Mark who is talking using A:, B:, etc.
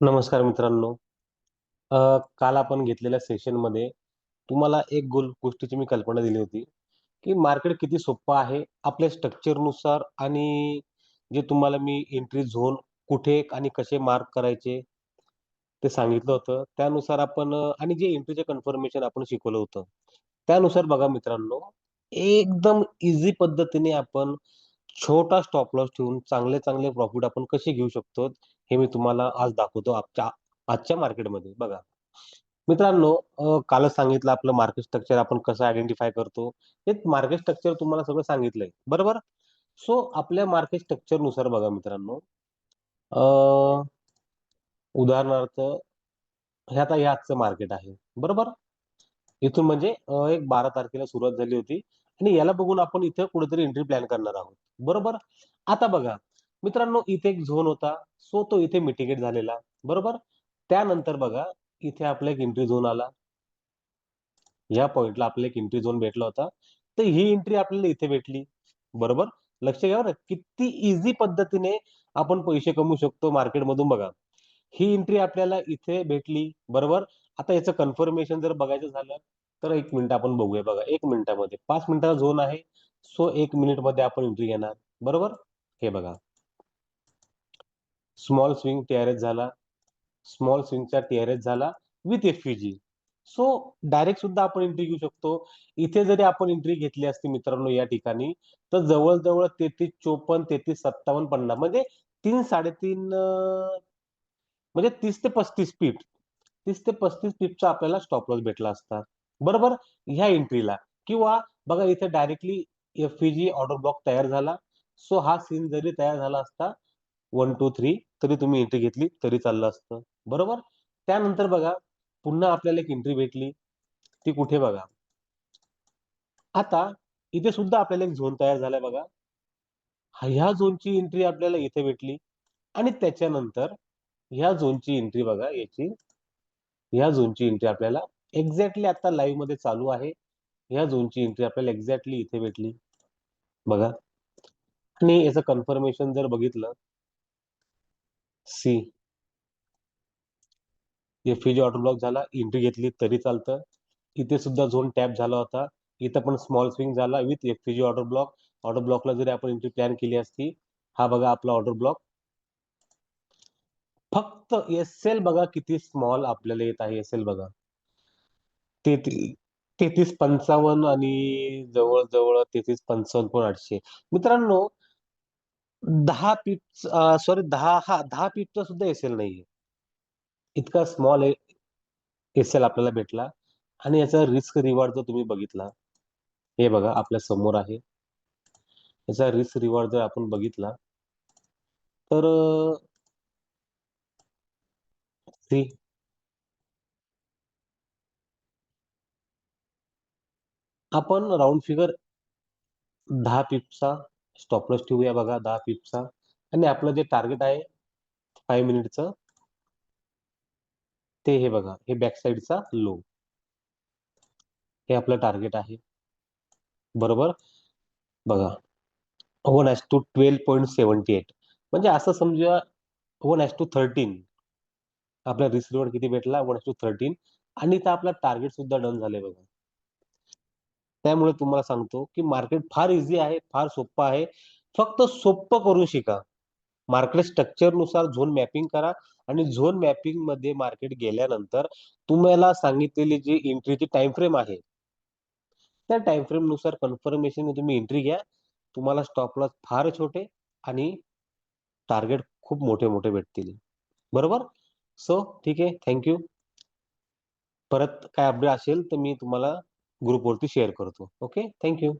A: नमस्कार मित्रांनो. काल आपण घेतलेल्या सेशनमध्ये तुम्हाला एक गोल गोष्टीची मी कल्पना दिली होती की मार्केट किती सोपं आहे आपल्या स्ट्रक्चरनुसार आणि जे तुम्हाला मी एंट्री झोन कुठे आणि कसे मार्क करायचे ते सांगितलं होतं. त्यानुसार आपण आणि जे एंट्रीचे कन्फर्मेशन आपण शिकवलं होतं त्यानुसार बघा मित्रांनो एकदम इझी पद्धतीने आपण छोटा स्टॉप लॉस ठेवून चांगले चांगले प्रॉफिट आपण कसे घेऊ शकतो हे मी तुम्हाला आज दाखवतो आजच्या आजच्या मार्केटमध्ये. बघा. मित्रांनो कालच सांगितलं आपलं मार्केट स्ट्रक्चर आपण कसं आयडेंटिफाय करतो. हे मार्केट स्ट्रक्चर तुम्हाला सगळं सांगितलंय. बरोबर? सो आपल्या मार्केट स्ट्रक्चरनुसार बघा मित्रांनो. अ, उदाहरणार्थ हे आता हे आजचं मार्केट आहे. बरोबर? इथून म्हणजे एक बारा तारखेला सुरुवात झाली होती. आणि याला बघून आपण इथे कुठेतरी एंट्री प्लॅन करणार आहोत. बरोबर? आता बघा. मित्रांनो इथे एक झोन होता. सो तो इथे मिटिगेट झालेला. बरोबर? त्यानंतर बघा इथे आपला एक एंट्री झोन आला. या पॉइंटला आपल्याला एक एंट्री झोन भेटला होता. तर ही एंट्री आपल्याला इथे भेटली. बरोबर? लक्ष घ्या बरं. किती इझी पद्धतीने आपण पैसे कमवू शकतो मार्केटमधून बघा. ही एंट्री आपल्याला इथे भेटली. बरोबर? आता याचं कन्फर्मेशन जर बघायचं झालं तर एक मिनिट आपण बघूया बघा. एक मिनिटामध्ये. पाच मिनिटाचा झोन आहे. सो एक मिनिटमध्ये आपण एंट्री घेणार. बरोबर? हे बघा. स्मॉल स्विंग टीआरएस झाला स्मॉल स्विंगचा टीआरएस झाला विथ एफईजी सो डायरेक्ट सुद्धा आपण एंट्री घेऊ शकतो. इथे जरी आपण एंट्री घेतली असती मित्रांनो या ठिकाणी तर जवळजवळ तेहतीस चोपन्न तेहतीस सत्तावन्न पन्नास म्हणजे तीन साडेतीन म्हणजे तीस ते पस्तीस पीठ तीस ते पस्तीस पीठचा आपल्याला स्टॉप लॉस भेटला असता. बरोबर? ह्या एंट्रीला किंवा बघा इथे डायरेक्टली एफईजी ऑर्डर ब्लॉक तयार झाला. सो हा सीन जरी तयार झाला असता वन टू थ्री तरी तुम्ही एंट्री घेतली तरी चाललं असतं. बरोबर? त्यानंतर बघा पुन्हा आपल्याला एक एंट्री भेटली. ती कुठे बघा? आता इथे सुद्धा आपल्याला एक झोन तयार झालाय बघा. ह्या झोनची एंट्री आपल्याला इथे भेटली. आणि त्याच्यानंतर ह्या झोनची एंट्री बघा याची. ह्या झोनची एंट्री आपल्याला एक्झॅक्टली आता लाईव्हमध्ये चालू आहे. ह्या झोनची एंट्री आपल्याला एक्झॅक्टली इथे भेटली. बघा. आणि याचं कन्फर्मेशन जर बघितलं सी. एफईजी ऑर्डर ब्लॉक झाला एंट्री घेतली तरी चालतं. इथे सुद्धा झोन टॅप झाला होता. इथं पण स्मॉल स्विंग झाला with F G order block order ब्लॉकला जरी आपण एंट्री प्लॅन केली असती हा बघा आपला ऑर्डर ब्लॉक फक्त एस एल बघा किती स्मॉल आपल्याला येत आहे एस एल बघा. तेहतीस पंचावन्न आणि जवळजवळ तेहतीस पंचावन्न पण आठशे. मित्रांनो दहा पीप सॉरी दहा हा दहा पीपचा सुद्धा एस एल नाहीये. इतका स्मॉल एस एल आपल्याला भेटला. आणि याचा रिस्क रिवॉर्ड जर तुम्ही बघितला हे बघा आपल्यासमोर आहे. याचा रिस्क रिवॉर्ड जर आपण बघितला तर सी आपण राऊंड फिगर दहा पिपचा स्टॉप लॉस ठेवूया बघा दहा पिपचा आणि आपलं जे टार्गेट आहे फाईव्ह मिनिटचं ते हे बघा हे बॅक साईडचा लो हे आपलं टार्गेट आहे. बरोबर? बघा. One S two twelve point seventy eight म्हणजे असं समजूया वन एस टू थर्टीन आपला रिस्क किती भेटला? वन एस टू थर्टीन आणि तर आपला टार्गेट सुद्धा डन झाले बघा. त्यामुळे तुम्हाला सांगतो की मार्केट फार इझी आहे फार सोपं आहे. फक्त सोपं करून शिका. मार्केट स्ट्रक्चरनुसार झोन मॅपिंग करा आणि झोन मॅपिंगमध्ये मार्केट गेल्यानंतर तुम्हाला सांगितलेली जी एंट्रीची टाइम फ्रेम आहे त्या टाइम फ्रेमनुसार कन्फर्मेशन तुम्ही एंट्री घ्या. तुम्हाला स्टॉप लॉस फार छोटे आणि टार्गेट खूप मोठे मोठे भेटतील. बरोबर? सो ठीक आहे. थँक्यू परत काय अपडेट असेल तर मी तुम्हाला ग्रुपवरती शेअर करतो. Okay thank you